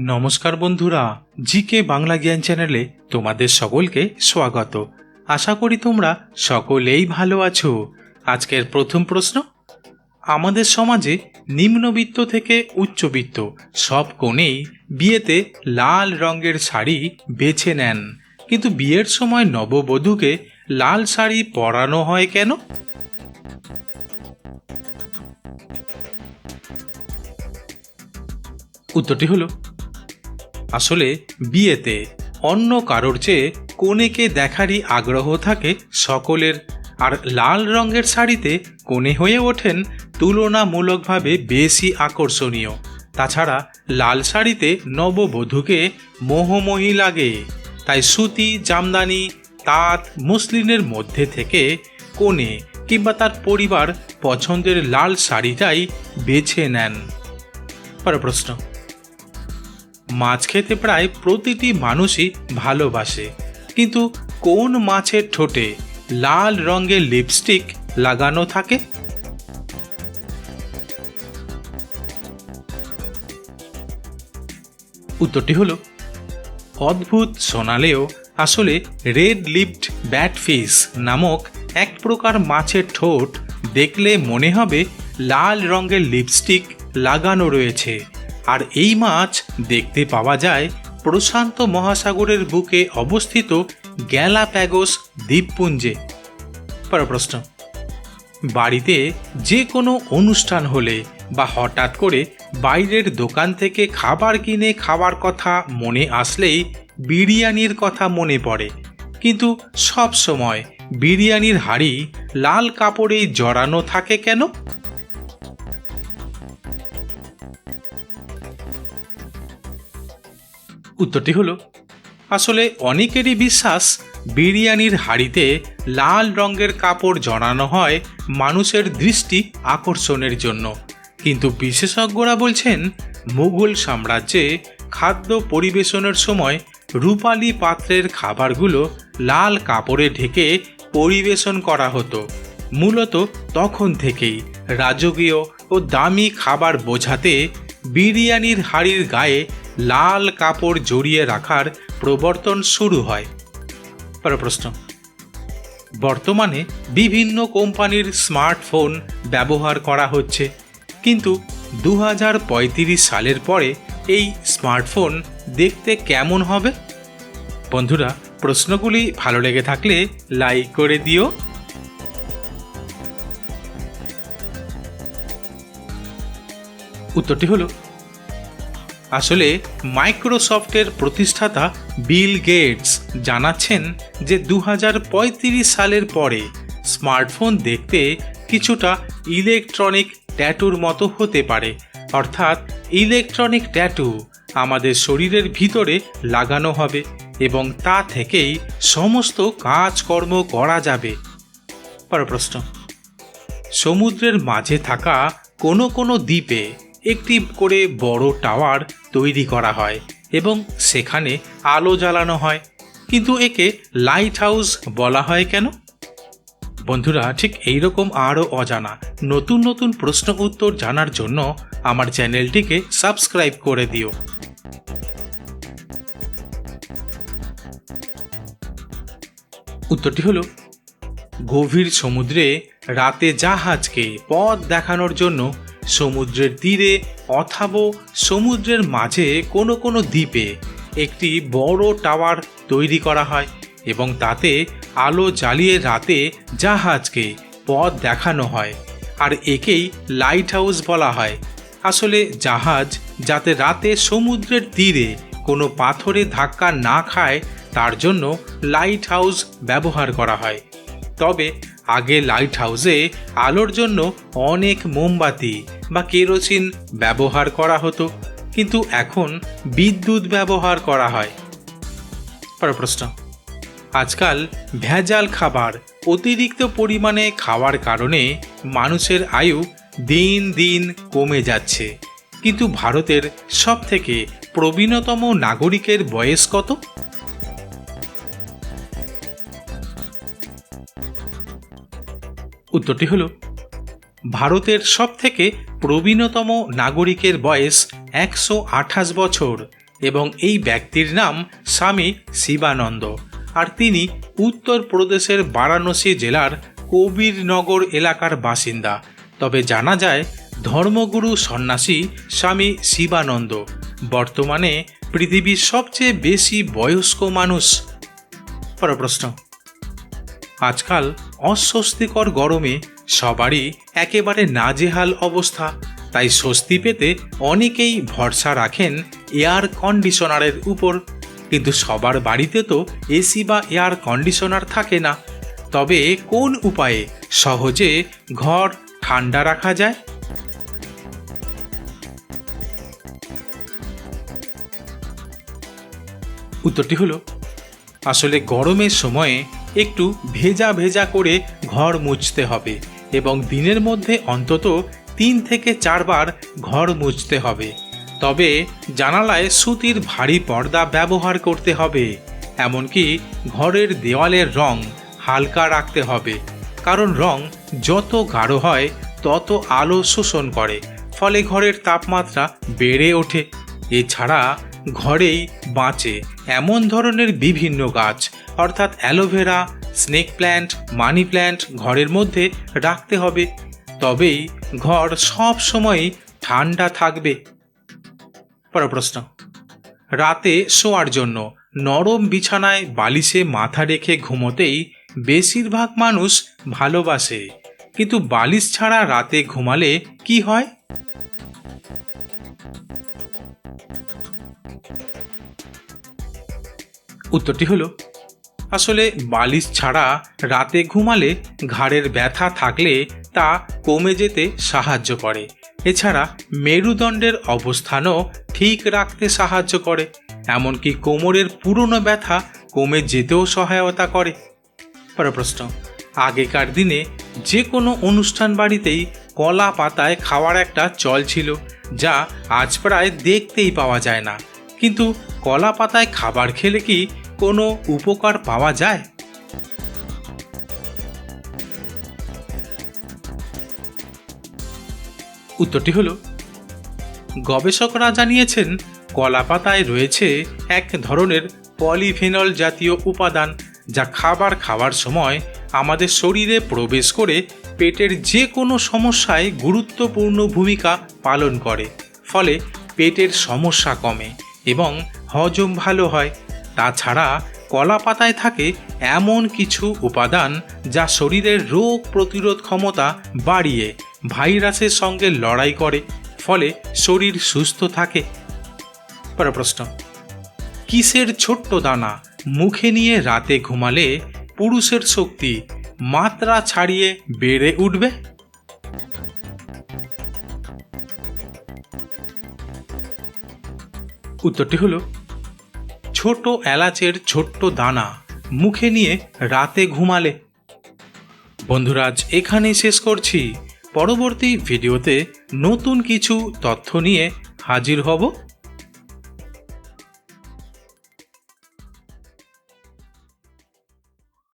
নমস্কার বন্ধুরা জি কে বাংলা জ্ঞান চ্যানেলে তোমাদের সকলকে স্বাগত। আশা করি তোমরা সকলেই ভালো আছো। আজকের প্রথম প্রশ্ন, আমাদের সমাজে নিম্নবিত্ত থেকে উচ্চবিত্ত সব কোণেই বিয়েতে লাল রঙের শাড়ি বেছে নেন। কিন্তু বিয়ের সময় নববধূকে লাল শাড়ি পরানো হয় কেন? উত্তরটি হলো আসলে বিয়েতে অন্য কারোর চেয়ে কনেকে দেখারই আগ্রহ থাকে সকলের। আর লাল রঙের শাড়িতে কোণে হয়ে ওঠেন তুলনামূলকভাবে বেশি আকর্ষণীয়। তাছাড়া লাল শাড়িতে নববধূকে মোহময়ী লাগে। তাই সুতি, জামদানি, তাঁত, মুসলিনের মধ্যে থেকে কোণে কিংবা তার পরিবার পছন্দের লাল শাড়িটাই বেছে নেন। পরের প্রশ্ন। মাছ খেতে প্রায় প্রতিটি মানুষই ভালোবাসে। কিন্তু কোন মাছের ঠোঁটে লাল রঙের লিপস্টিক লাগানো থাকে? উত্তরটি হলো, অদ্ভুত শোনালেও আসলে রেড লিপড ব্যাটফিস নামক এক প্রকার মাছের ঠোঁট দেখলে মনে হবে লাল রঙের লিপস্টিক লাগানো রয়েছে। আর এই মাছ দেখতে পাওয়া যায় প্রশান্ত মহাসাগরের বুকে অবস্থিত গ্যালাপ্যাগোস দ্বীপপুঞ্জে। পর প্রশ্ন। বাড়িতে যে কোনো অনুষ্ঠান হলে বা হঠাৎ করে বাইরের দোকান থেকে খাবার কিনে খাওয়ার কথা মনে আসলেই বিরিয়ানির কথা মনে পড়ে। কিন্তু সব সময় বিরিয়ানির হাড়ি লাল কাপড়েই জড়ানো থাকে কেন? উত্তরটি হলো, আসলে অনেকেরই বিশ্বাস বিরিয়ানির হাড়িতে লাল রঙের কাপড় জড়ানো হয় মানুষের দৃষ্টি আকর্ষণের জন্য। কিন্তু বিশেষজ্ঞরা বলছেন, মুঘল সাম্রাজ্যে খাদ্য পরিবেশনের সময় রূপালী পাত্রের খাবারগুলো লাল কাপড়ে ঢেকে পরিবেশন করা হতো। মূলত তখন থেকেই রাজকীয় ও দামি খাবার বোঝাতে বিরিয়ানির হাড়ির গায়ে লাল কাপড় জড়িয়ে রাখার প্রবর্তন শুরু হয়। পর প্রশ্ন। বর্তমানে বিভিন্ন কোম্পানির স্মার্টফোন ব্যবহার করা হচ্ছে, কিন্তু দু হাজার পঁয়ত্রিশ সালের পরে এই স্মার্টফোন দেখতে কেমন হবে? বন্ধুরা, প্রশ্নগুলি ভালো লেগে থাকলে লাইক করে দিও। উত্তরটি হলো আসলে মাইক্রোসফটের প্রতিষ্ঠাতা বিল গেটস জানাচ্ছেন যে দু হাজার পঁয়ত্রিশ সালের পরে স্মার্টফোন দেখতে কিছুটা ইলেকট্রনিক ট্যাটুর মতো হতে পারে। অর্থাৎ ইলেকট্রনিক ট্যাটু আমাদের শরীরের ভিতরে লাগানো হবে এবং তা থেকেই সমস্ত কাজকর্ম করা যাবে। পর প্রশ্ন। সমুদ্রের মাঝে থাকা কোনো কোনো দ্বীপে একটি করে বড় টাওয়ার তৈরি করা হয় এবং সেখানে আলো জ্বালানো হয়। কিন্তু একে লাইট হাউস বলা হয় কেন? বন্ধুরা, ঠিক এইরকম আরও অজানা, নতুন নতুন প্রশ্ন উত্তর জানার জন্য আমার চ্যানেলটিকে সাবস্ক্রাইব করে দিও। উত্তরটি হলো, গভীর সমুদ্রে রাতে জাহাজকে পথ দেখানোর জন্য সমুদ্রের তীরে অথাব সমুদ্রের মাঝে কোনো কোনো দ্বীপে একটি বড় টাওয়ার তৈরি করা হয় এবং তাতে আলো জ্বালিয়ে রাতে জাহাজকে পথ দেখানো হয়। আর একেই লাইট হাউস বলা হয়। আসলে জাহাজ যাতে রাতে সমুদ্রের তীরে কোনো পাথরে ধাক্কা না খায়, তার জন্য লাইট হাউস ব্যবহার করা হয়। তবে আগে লাইট হাউসে আলোর জন্য অনেক মোমবাতি বা কেরোসিন ব্যবহার করা হতো, কিন্তু এখন বিদ্যুৎ ব্যবহার করা হয়। পর প্রশ্ন। আজকাল ভেজাল খাবার অতিরিক্ত পরিমাণে খাওয়ার কারণে মানুষের আয়ু দিন দিন কমে যাচ্ছে। কিন্তু ভারতের সব থেকে প্রবীণতম নাগরিকের বয়স কত? উত্তরটি হল, ভারতের সব থেকে প্রবীণতম নাগরিকের বয়স একশো আঠাশ বছর এবং এই ব্যক্তির নাম স্বামী শিবানন্দ। আর তিনি উত্তরপ্রদেশের বারাণসী জেলার কবিরনগর এলাকার বাসিন্দা। তবে জানা যায়, ধর্মগুরু সন্ন্যাসী স্বামী শিবানন্দ। বর্তমানে পৃথিবীর সবচেয়ে বেশি বয়স্ক মানুষ। পর প্রশ্ন। আজকাল অস্বস্তিকর গরমে সবারই একেবারে নাজেহাল অবস্থা। তাই স্বস্তি পেতে অনেকেই ভরসা রাখেন এয়ার কন্ডিশনারের উপর। কিন্তু সবার বাড়িতে তো এসি বা এয়ার কন্ডিশনার থাকে না। তবে কোন উপায়ে সহজে ঘর ঠান্ডা রাখা যায়? উত্তরটি হলো, আসলে গরমের সময়ে একটু ভেজা ভেজা করে ঘর মুছতে হবে এবং দিনের মধ্যে অন্তত তিন থেকে চারবার ঘর মুছতে হবে। তবে জানালায় সুতির ভারী পর্দা ব্যবহার করতে হবে, এমনকি ঘরের দেওয়ালের রং হালকা রাখতে হবে, কারণ রং যত গাঢ় হয় তত আলো শোষণ করে, ফলে ঘরের তাপমাত্রা বেড়ে ওঠে। এছাড়া ঘরেই বাঁচে এমন ধরনের বিভিন্ন গাছ, অর্থাৎ aloe vera, snake plant, money plant ঘরের মধ্যে রাখতে হবে। তবেই ঘর সব সময় ঠান্ডা থাকবে। পর প্রশ্ন। রাতে শোয়ার জন্য নরম বিছানায় বালিশে মাথা রেখে ঘুমোতেই বেশিরভাগ মানুষ ভালোবাসে। কিন্তু বালিশ ছাড়া রাতে ঘুমালে কি হয়? উত্তরটি হলো, আসলে বালিশ ছাড়া রাতে ঘুমালে ঘাড়ের ব্যথা থাকলে তা কমে যেতে সাহায্য করে। এছাড়া মেরুদণ্ডের অবস্থানও ঠিক রাখতে সাহায্য করে, এমনকি কোমরের পুরনো ব্যথা কমে যেতেও সহায়তা করে। পরের প্রশ্ন, আগেকার দিনে যে কোনো অনুষ্ঠান বাড়িতেই কলা পাতায় খাওয়ার একটা চল ছিল, যা আজ প্রায় দেখতেই পাওয়া যায় না। কিন্তু কলা পাতায় খাবার খেলে কি কোনো উপকার পাওয়া যায়? উত্তরটি হলো, গবেষকরা জানিয়েছেন, কলা পাতায় রয়েছে এক ধরনের পলিফেনল জাতীয় উপাদান যা খাবার খাওয়ার সময় আমাদের শরীরে প্রবেশ করে পেটের যে কোনো সমস্যায় গুরুত্বপূর্ণ ভূমিকা পালন করে, ফলে পেটের সমস্যা কমে এবং হজম ভালো হয়। তাছাড়া কলা পাতায় থাকে এমন কিছু উপাদান যা শরীরের রোগ প্রতিরোধ ক্ষমতা বাড়িয়ে ভাইরাসের সঙ্গে লড়াই করে, ফলে শরীর সুস্থ থাকে। পরের প্রশ্ন, কিসের ছোট্ট দানা মুখে নিয়ে রাতে ঘুমালে পুরুষের শক্তি মাত্রা ছাড়িয়ে বেড়ে উঠবে? উত্তরটি হলো, ছোট এলাচের ছোট্ট দানা মুখে নিয়ে রাতে ঘুমালে। বন্ধুরাজ এখানেই শেষ করছি। পরবর্তী ভিডিওতে নতুন কিছু তথ্য নিয়ে হাজির হব।